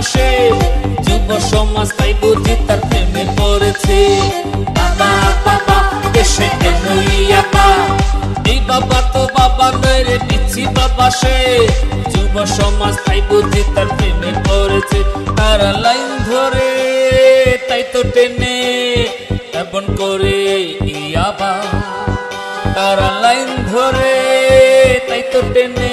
ভালোবাসে যুব সমাজ তাই বুঝি তার প্রেমে পড়েছে। যুব সমাজ তাই বুঝি তার প্রেমে পড়েছে। লাইন ধরে, তাই তো টেনে এমন করে ইয়াবা তারা লাইন ধরে, তাই তো টেনে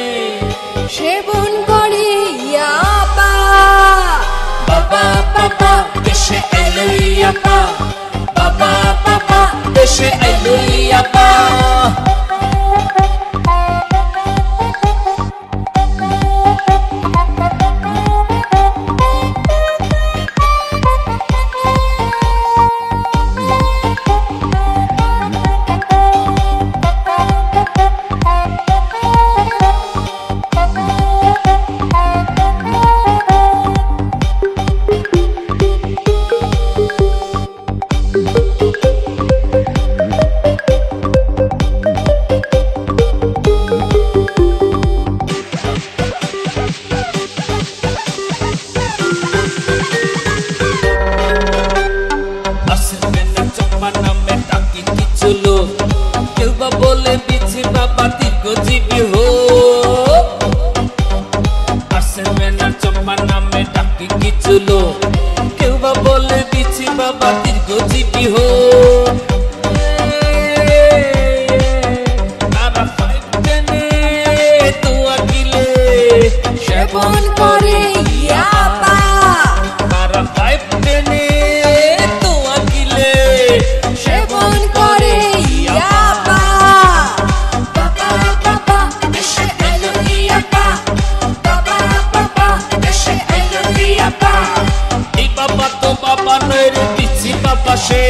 সে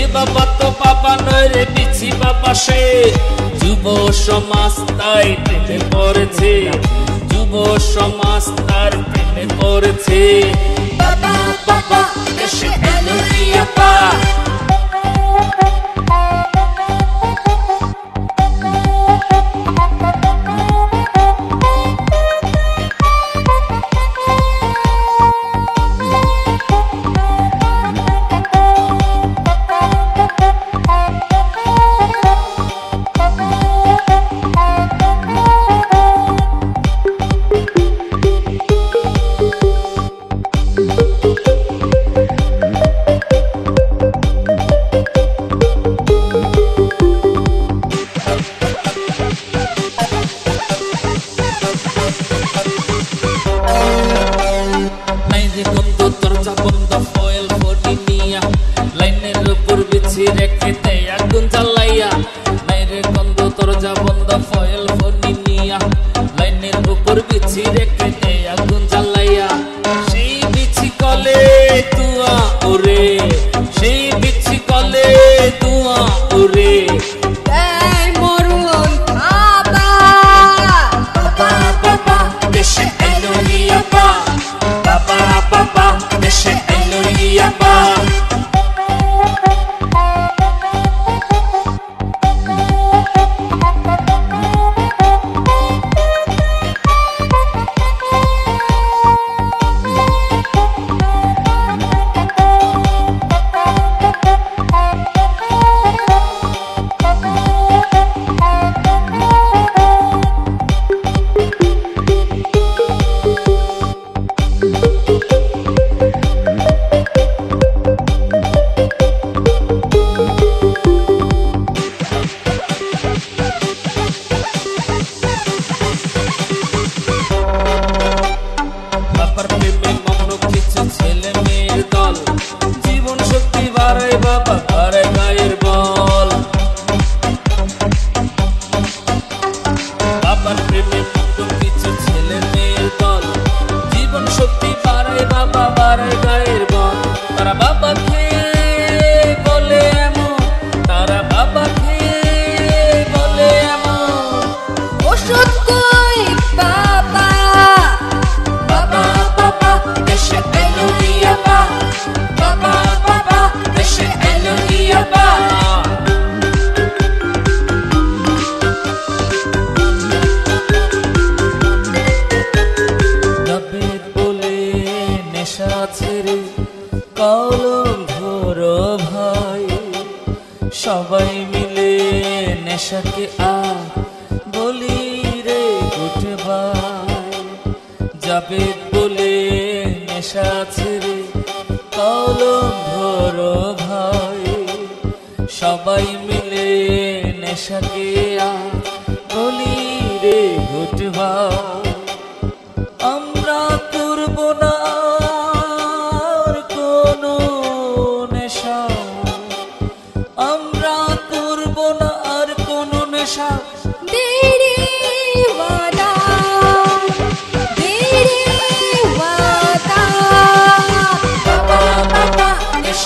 এ বাবা তো বাবা নয় রে বিছি বাবা সে। যুব সমাজ তাই প্রেমে পড়েছে। যুব সমাজ তার প্রেমে পড়েছে। বাবা বাবা, এসে এলো রিয়া পা তে আগুন চালাইয়া মেরে গন্ধ তোর যা বন্ধ ফয়েল ফোন নেশাকে আ বলি রে উঠবাই যাবে বলে নেশা ছেড়ে কলম ধরো ভাই। সবাই মিলে নেশাকে আ বলি রে ঘটবা